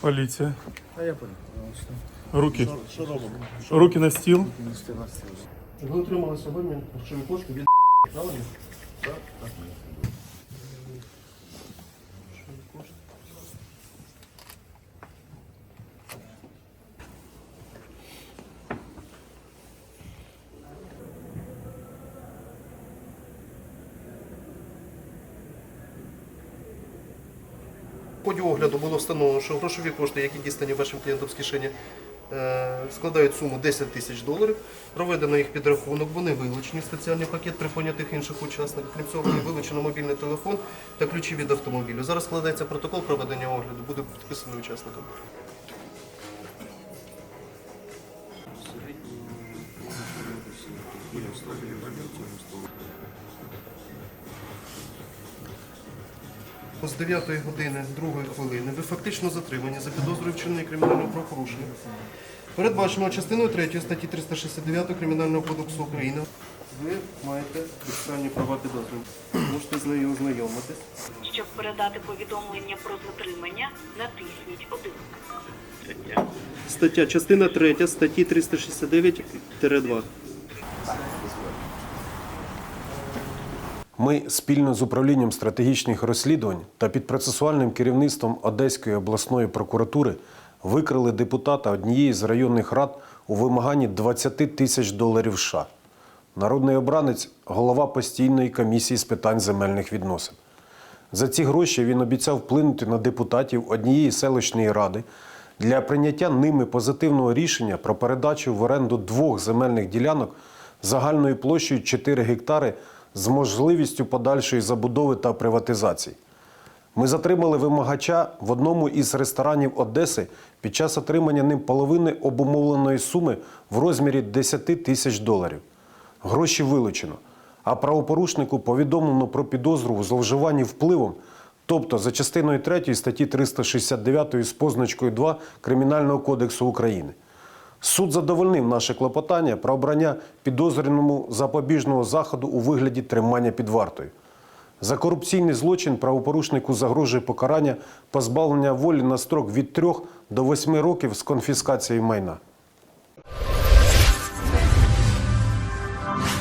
Поліція. А я понял. Руки. Що, робимо? Руки на стіл. Ви отримали сьогодні кошти від правильно? Так, так. В ході огляду було встановлено, що грошові кошти, які дістані вашим клієнтам з кишені, е, складають суму 10 тисяч доларів. Проведено їх підрахунок, вони вилучені спеціальний пакет при понятих інших учасниках. Крім цього, вилучено мобільний телефон та ключі від автомобілю. Зараз складається протокол проведення огляду, буде підписаний учасникам. З 9 години 2 хвилини ви фактично затримані за підозрою вчинення кримінального правопорушення. Передбачено частиною 3 статті 369 Кримінального кодексу України. Ви маєте підставні права підозрюваного. Можете з нею ознайомитись. Щоб передати повідомлення про затримання, натисніть 1. Стаття, частина 3 статті 369-2. Ми спільно з управлінням стратегічних розслідувань та під процесуальним керівництвом Одеської обласної прокуратури викрили депутата однієї з районних рад у вимаганні 20 тисяч доларів США. Народний обранець голова постійної комісії з питань земельних відносин. За ці гроші він обіцяв вплинути на депутатів однієї селищної ради для прийняття ними позитивного рішення про передачу в оренду двох земельних ділянок загальною площею 4 гектари з можливістю подальшої забудови та приватизації. Ми затримали вимагача в одному із ресторанів Одеси під час отримання ним половини обумовленої суми в розмірі 10 тисяч доларів. Гроші вилучено, а правопорушнику повідомлено про підозру у зловживанні впливом, тобто за частиною 3 статті 369 з позначкою 2 Кримінального кодексу України. Суд задовольнив наше клопотання про обрання підозрюваному запобіжного заходу у вигляді тримання під вартою. За корупційний злочин правопорушнику загрожує покарання позбавлення волі на строк від 3 до 8 років з конфіскацією майна.